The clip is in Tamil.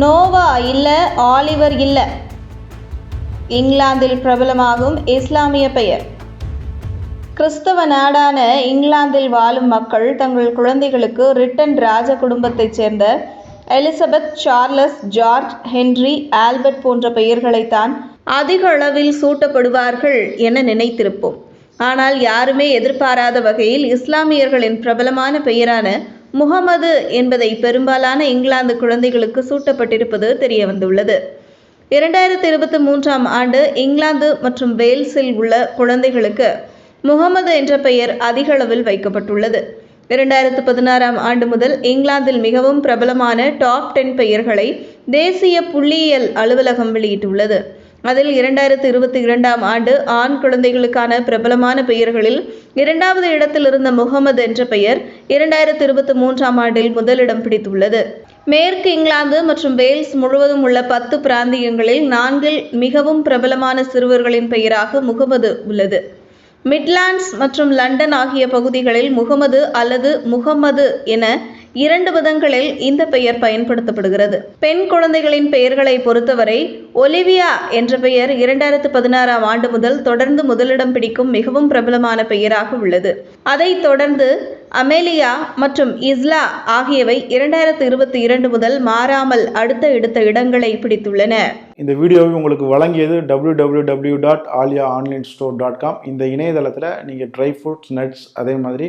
நோவா இல்லை ஆலிவர் இல்லை. இங்கிலாந்தில் பிரபலமாகும் இஸ்லாமிய பெயர். கிறிஸ்தவ நாடான இங்கிலாந்தில் வாழும் மக்கள் தங்கள் குழந்தைகளுக்கு ரிட்டன் ராஜ குடும்பத்தைச் சேர்ந்த Elizabeth Charles George Henry Albert போன்ற பெயர்களைத்தான் அதிக அளவில் சூட்டப்படுவார்கள் என நினைத்திருப்போம். ஆனால் யாருமே எதிர்பாராத வகையில் இஸ்லாமியர்களின் பிரபலமான பெயரான முகமது என்பதை பெரும்பாலான இங்கிலாந்து குழந்தைகளுக்கு சூட்டப்பட்டிருப்பது தெரிய வந்துள்ளது இரண்டாயிரத்தி இருபத்தி மூன்றாம் ஆண்டு இங்கிலாந்து மற்றும் வேல்ஸில் உள்ள குழந்தைகளுக்கு முகமது என்ற பெயர் அதிக அளவில் வைக்கப்பட்டுள்ளது. இரண்டாயிரத்து பதினாறாம் ஆண்டு முதல் இங்கிலாந்தில் மிகவும் பிரபலமான டாப் டென் பெயர்களை தேசிய புள்ளியியல் அலுவலகம் வெளியிட்டுள்ளது. அதில் இரண்டாயிரத்து இருபத்தி இரண்டாம் ஆண்டு ஆண் குழந்தைகளுக்கான பிரபலமான பெயர்களில் இரண்டாவது இடத்தில் இருந்த முகமது என்ற பெயர் இரண்டாயிரத்து இருபத்தி மூன்றாம் ஆண்டில் முதலிடம் பிடித்துள்ளது. மேற்கு இங்கிலாந்து மற்றும் வேல்ஸ் முழுவதும் உள்ள பத்து பிராந்தியங்களில் நான்கில் மிகவும் பிரபலமான சிறுவர்களின் பெயராக முகமது உள்ளது. மிட்லாண்ட்ஸ் மற்றும் லண்டன் ஆகிய பகுதிகளில் முகமது அல்லது முகம்மது என இரண்டு விதங்களில் இந்த பெயர் பயன்படுத்தப்படுகிறது. பெண் குழந்தைகளின் பெயர்களை பொறுத்தவரை ஒலிவியா என்ற பெயர் இரண்டாயிரத்து பதினாறாம் ஆண்டு முதல் தொடர்ந்து முதலிடம் பிடிக்கும் மிகவும் பிரபலமான பெயராக உள்ளது. அதைத் தொடர்ந்து அமேலியா மற்றும் இஸ்லா ஆகியவை இரண்டாயிரத்து இருபத்தி இரண்டு முதல் மாறாமல் அடுத்த எடுத்த இடங்களை பிடித்துள்ளன. இந்த வீடியோவை உங்களுக்கு வழங்கியது W W W dot Aliya online store dot com இந்த இணையதளத்தில் நீங்கள் ட்ரை ஃப்ரூட்ஸ் நட்ஸ் அதே மாதிரி